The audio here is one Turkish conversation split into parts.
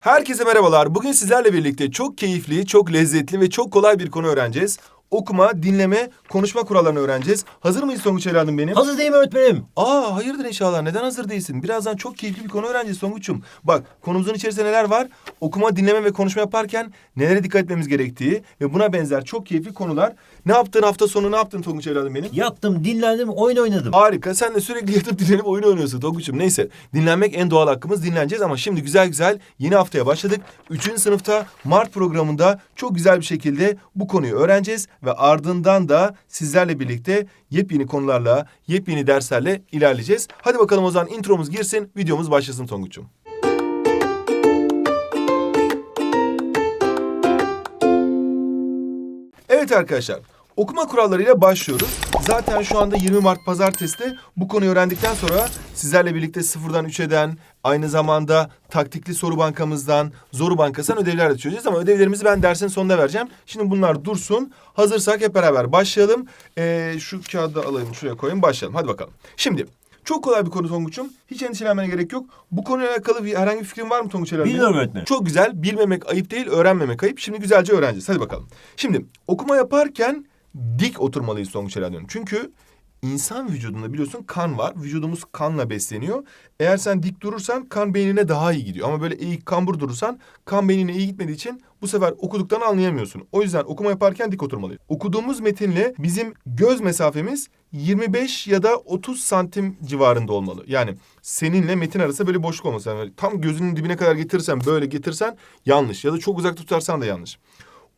Herkese merhabalar. Bugün sizlerle birlikte çok keyifli, çok lezzetli ve çok kolay bir konu öğreneceğiz. Okuma, dinleme, konuşma kurallarını öğreneceğiz. Hazır mıyız Tonguç evladım benim? Hazır değil mi öğretmenim? Aa hayırdır inşallah. Neden hazır değilsin? Birazdan çok keyifli bir konu öğreneceğiz Tonguç'um. Bak konumuzun içerisinde neler var? Okuma, dinleme ve konuşma yaparken nelere dikkat etmemiz gerektiği ve buna benzer çok keyifli konular. Ne yaptın hafta sonu ne yaptın Tonguç evladım benim? Yattım, dinlendim, oyun oynadım. Harika. Sen de sürekli yatıp dinlenip oyun oynuyorsun Tonguç'um. Neyse. Dinlenmek en doğal hakkımız. Dinleneceğiz ama şimdi güzel güzel yeni haftaya başladık. Üçüncü sınıfta Mart programında çok güzel bir şekilde bu konuyu öğreneceğiz. Ve ardından da sizlerle birlikte yepyeni konularla, yepyeni derslerle ilerleyeceğiz. Hadi bakalım o zaman intromuz girsin, videomuz başlasın Tonguç'um. Evet arkadaşlar, okuma kurallarıyla başlıyoruz. Zaten şu anda 20 Mart pazartesi bu konuyu öğrendikten sonra sizlerle birlikte sıfırdan 3'eden aynı zamanda taktikli soru bankamızdan, zoru bankasından ödevler de çözeceğiz ama ödevlerimizi ben dersin sonunda vereceğim. Şimdi bunlar dursun. Hazırsak hep beraber başlayalım. Ee, şu kağıdı alayım şuraya koyayım başlayalım. Hadi bakalım. Şimdi çok kolay bir konu Tonguç'um. Hiç endişelenmene gerek yok. Bu konuyla alakalı bir, herhangi bir fikrin var mı Tonguç Helal? Bilmiyorum öğretmenim. Çok güzel. Bilmemek ayıp değil, öğrenmemek ayıp. Şimdi güzelce öğreneceğiz. Hadi bakalım. Şimdi okuma yaparken dik oturmalıyız Tonguç Helal diyorum. Çünkü insan vücudunda biliyorsun kan var. Vücudumuz kanla besleniyor. Eğer sen dik durursan kan beynine daha iyi gidiyor. Ama böyle eğik kambur durursan kan beynine iyi gitmediği için bu sefer okuduktan anlayamıyorsun. O yüzden okuma yaparken dik oturmalıyız. Okuduğumuz metinle bizim göz mesafemiz 25 ya da 30 santim civarında olmalı. Yani seninle metin arasında böyle boşluk olması. Yani tam gözünün dibine kadar getirirsen böyle getirsen yanlış. Ya da çok uzak tutarsan da yanlış.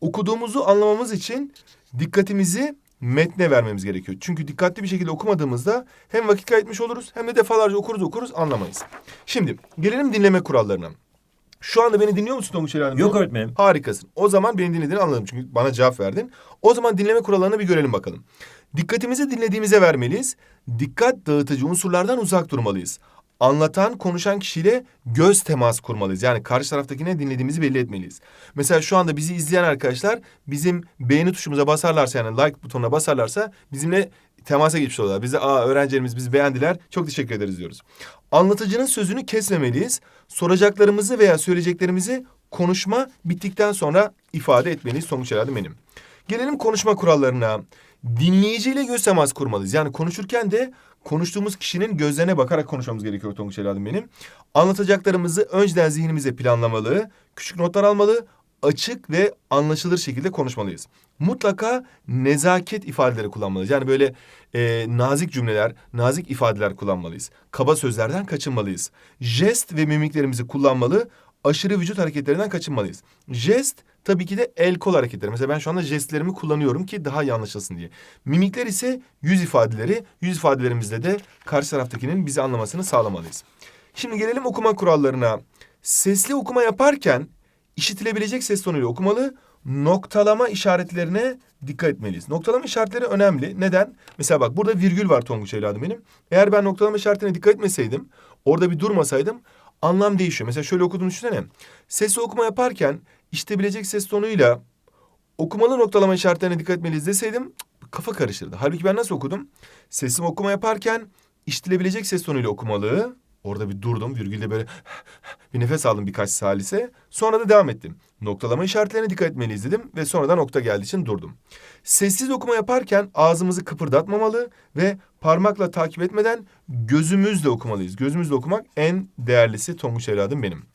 Okuduğumuzu anlamamız için dikkatimizi metne vermemiz gerekiyor. Çünkü dikkatli bir şekilde okumadığımızda hem vakit kaybetmiş oluruz hem de defalarca okuruz okuruz anlamayız. Şimdi gelelim dinleme kurallarına. Şu anda beni dinliyor musun Tonguç Helal Hanım? Yok öğretmenim. Harikasın. O zaman beni dinlediğini anladım çünkü bana cevap verdin. O zaman dinleme kurallarına bir görelim bakalım. Dikkatimizi dinlediğimize vermeliyiz. Dikkat dağıtıcı unsurlardan uzak durmalıyız. Anlatan, konuşan kişiyle göz teması kurmalıyız. Yani karşı taraftakine dinlediğimizi belli etmeliyiz. Mesela şu anda bizi izleyen arkadaşlar bizim beğeni tuşumuza basarlarsa yani like butonuna basarlarsa bizimle temasa geçmiş oluyorlar. Bize aa öğrencilerimiz bizi beğendiler çok teşekkür ederiz diyoruz. Anlatıcının sözünü kesmemeliyiz. Soracaklarımızı veya söyleyeceklerimizi konuşma bittikten sonra ifade etmeliyiz. Sonuç herhalde benim. Gelelim konuşma kurallarına. Dinleyiciyle göz teması kurmalıyız. Yani konuşurken de konuştuğumuz kişinin gözlerine bakarak konuşmamız gerekiyor Tonguç evladım benim. Anlatacaklarımızı önceden zihnimize planlamalı, küçük notlar almalı, açık ve anlaşılır şekilde konuşmalıyız. Mutlaka nezaket ifadeleri kullanmalıyız. Yani böyle e, nazik cümleler, nazik ifadeler kullanmalıyız. Kaba sözlerden kaçınmalıyız. Jest ve mimiklerimizi kullanmalı, aşırı vücut hareketlerinden kaçınmalıyız. Jest tabii ki de el kol hareketleri. Mesela ben şu anda jestlerimi kullanıyorum ki daha iyi anlaşılsın diye. Mimikler ise yüz ifadeleri. Yüz ifadelerimizle de karşı taraftakinin bizi anlamasını sağlamalıyız. Şimdi gelelim okuma kurallarına. Sesli okuma yaparken işitilebilecek ses tonuyla okumalı. Noktalama işaretlerine dikkat etmeliyiz. Noktalama işaretleri önemli. Neden? Mesela bak burada virgül var Tonguç evladım benim. Eğer ben noktalama işaretine dikkat etmeseydim, orada bir durmasaydım anlam değişiyor. Mesela şöyle okuduğunu düşünsene. Sesli okuma yaparken işitebilecek ses tonuyla okumalı noktalama işaretlerine dikkat etmeliyiz deseydim kafa karışırdı. Halbuki ben nasıl okudum? Sesli okuma yaparken işitilebilecek ses tonuyla okumalı. Orada bir durdum. Virgülde böyle bir nefes aldım birkaç salise. Sonra da devam ettim. Noktalama işaretlerine dikkat etmeliyiz dedim ve sonra da nokta geldiği için durdum. Sessiz okuma yaparken ağzımızı kıpırdatmamalı ve parmakla takip etmeden gözümüzle okumalıyız. Gözümüzle okumak en değerlisi Tonguç evladım benim.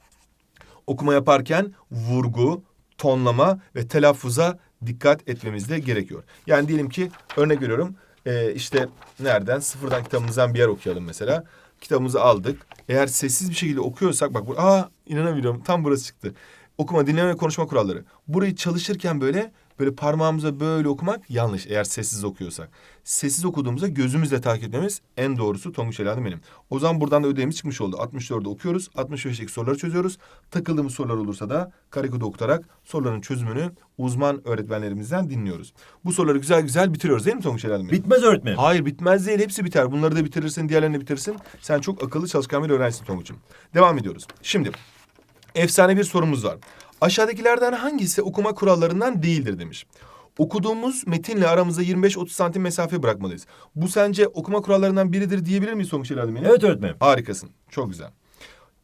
Okuma yaparken vurgu, tonlama ve telaffuza dikkat etmemiz de gerekiyor. Yani diyelim ki örnek veriyorum e, işte nereden sıfırdan kitabımızdan bir yer okuyalım mesela. Kitabımızı aldık. Eğer sessiz bir şekilde okuyorsak bak bu aa inanamıyorum tam burası çıktı. Okuma, dinleme ve konuşma kuralları. Burayı çalışırken böyle böyle parmağımıza böyle okumak yanlış eğer sessiz okuyorsak. Sessiz okuduğumuzda gözümüzle takip etmemiz en doğrusu Tonguç evladım benim. O zaman buradan da ödevimiz çıkmış oldu. 64'ü okuyoruz. 65'teki soruları çözüyoruz. Takıldığımız sorular olursa da karekodu okutarak soruların çözümünü uzman öğretmenlerimizden dinliyoruz. Bu soruları güzel güzel bitiriyoruz değil mi Tonguç evladım benim? Bitmez öğretmenim. Hayır bitmez değil hepsi biter. Bunları da bitirirsin diğerlerini de bitirirsin. Sen çok akıllı çalışkan bir öğrencisin Tonguç'um. Devam ediyoruz. Şimdi efsane bir sorumuz var. Aşağıdakilerden hangisi okuma kurallarından değildir demiş. Okuduğumuz metinle aramızda 25-30 santim mesafe bırakmalıyız. Bu sence okuma kurallarından biridir diyebilir miyiz evladım benim? Evet öğretmenim. Harikasın. Çok güzel.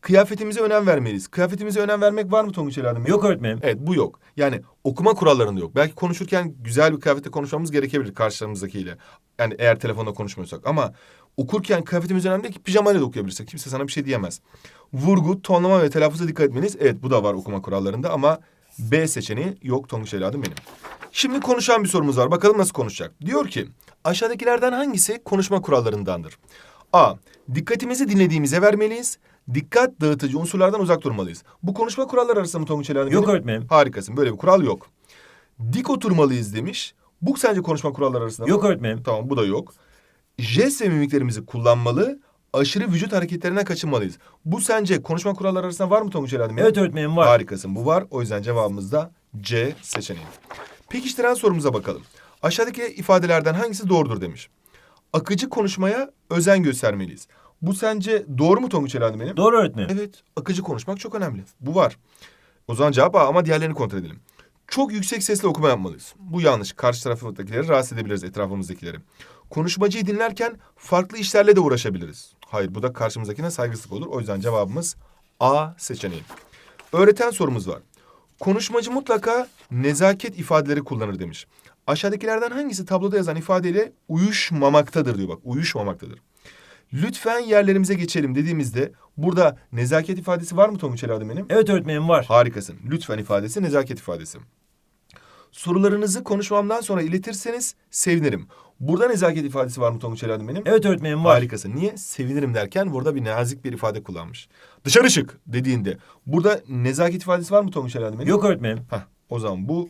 Kıyafetimize önem vermeliyiz. Kıyafetimize önem vermek var mı Tonguç evladım? Yok öğretmenim. Evet bu yok. Yani okuma kurallarında yok. Belki konuşurken güzel bir kıyafette konuşmamız gerekebilir karşılarımızdakiyle. Yani eğer telefonda konuşmuyorsak ama okurken kıyafetimiz önemli değil ki pijamayla da okuyabilirsek. Kimse sana bir şey diyemez. Vurgu, tonlama ve telaffuza dikkat etmeniz. Evet bu da var okuma kurallarında ama B seçeneği yok Tonguç evladım benim. Şimdi konuşan bir sorumuz var. Bakalım nasıl konuşacak. Diyor ki aşağıdakilerden hangisi konuşma kurallarındandır? A. Dikkatimizi dinlediğimize vermeliyiz. Dikkat dağıtıcı unsurlardan uzak durmalıyız. Bu konuşma kuralları arasında mı Tonguç evladım? Yok öğretmenim. Harikasın. Böyle bir kural yok. Dik oturmalıyız demiş. Bu sence konuşma kuralları arasında mı? Yok öğretmenim. Tamam bu da yok. Jest ve mimiklerimizi kullanmalı. Aşırı vücut hareketlerinden kaçınmalıyız. Bu sence konuşma kuralları arasında var mı Tonguç evladım? Evet öğretmenim var. Harikasın. Bu var. O yüzden cevabımız da C seçeneği. Pekiştiren sorumuza bakalım. Aşağıdaki ifadelerden hangisi doğrudur demiş. Akıcı konuşmaya özen göstermeliyiz. Bu sence doğru mu Tonguç evladım benim? Doğru öğretmenim. Evet, akıcı konuşmak çok önemli. Bu var. O zaman cevap A ama diğerlerini kontrol edelim. Çok yüksek sesle okuma yapmalıyız. Bu yanlış. Karşı taraftakileri rahatsız edebiliriz, etrafımızdakileri. Konuşmacıyı dinlerken farklı işlerle de uğraşabiliriz. Hayır, bu da karşımızdakine saygısızlık olur. O yüzden cevabımız A seçeneği. Öğreten sorumuz var. Konuşmacı mutlaka nezaket ifadeleri kullanır demiş. Aşağıdakilerden hangisi tabloda yazan ifadeyle uyuşmamaktadır diyor bak. Uyuşmamaktadır. Lütfen yerlerimize geçelim dediğimizde burada nezaket ifadesi var mı Tonguç evladım benim? Evet öğretmenim var. Harikasın. Lütfen ifadesi nezaket ifadesi. Sorularınızı konuşmamdan sonra iletirseniz sevinirim. Burada nezaket ifadesi var mı Tonguç evladım benim? Evet öğretmenim var. Harikasın. Niye? Sevinirim derken burada bir nazik bir ifade kullanmış. Dışarı çık dediğinde burada nezaket ifadesi var mı Tonguç evladım benim? Yok öğretmenim. Hah, o zaman bu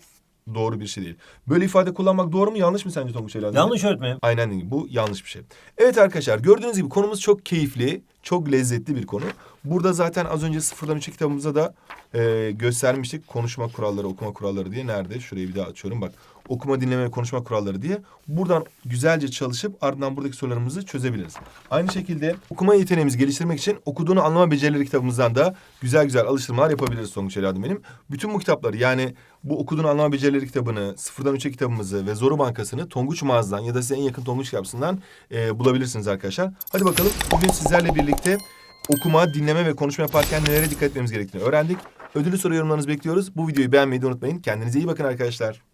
doğru bir şey değil. Böyle ifade kullanmak doğru mu yanlış mı sence Tonguç evladım? Yanlış öğretmenim. Aynen bu yanlış bir şey. Evet arkadaşlar gördüğünüz gibi konumuz çok keyifli, çok lezzetli bir konu. Burada zaten az önce sıfırdan üçe kitabımızda da e, göstermiştik. Konuşma kuralları, okuma kuralları diye. Nerede? Şurayı bir daha açıyorum bak. Okuma, dinleme ve konuşma kuralları diye. Buradan güzelce çalışıp ardından buradaki sorularımızı çözebiliriz. Aynı şekilde okuma yeteneğimizi geliştirmek için okuduğunu anlama becerileri kitabımızdan da güzel güzel alıştırmalar yapabiliriz Tonguç evladım benim. Bütün bu kitapları yani bu okuduğunu anlama becerileri kitabını, sıfırdan üçe kitabımızı ve Zoru Bankası'nı Tonguç mağazadan ya da size en yakın Tonguç kitapçısından e, bulabilirsiniz arkadaşlar. Hadi bakalım bugün sizlerle birlikte okuma, dinleme ve konuşma yaparken nelere dikkat etmemiz gerektiğini öğrendik. Ödülü soru yorumlarınızı bekliyoruz. Bu videoyu beğenmeyi de unutmayın. Kendinize iyi bakın arkadaşlar.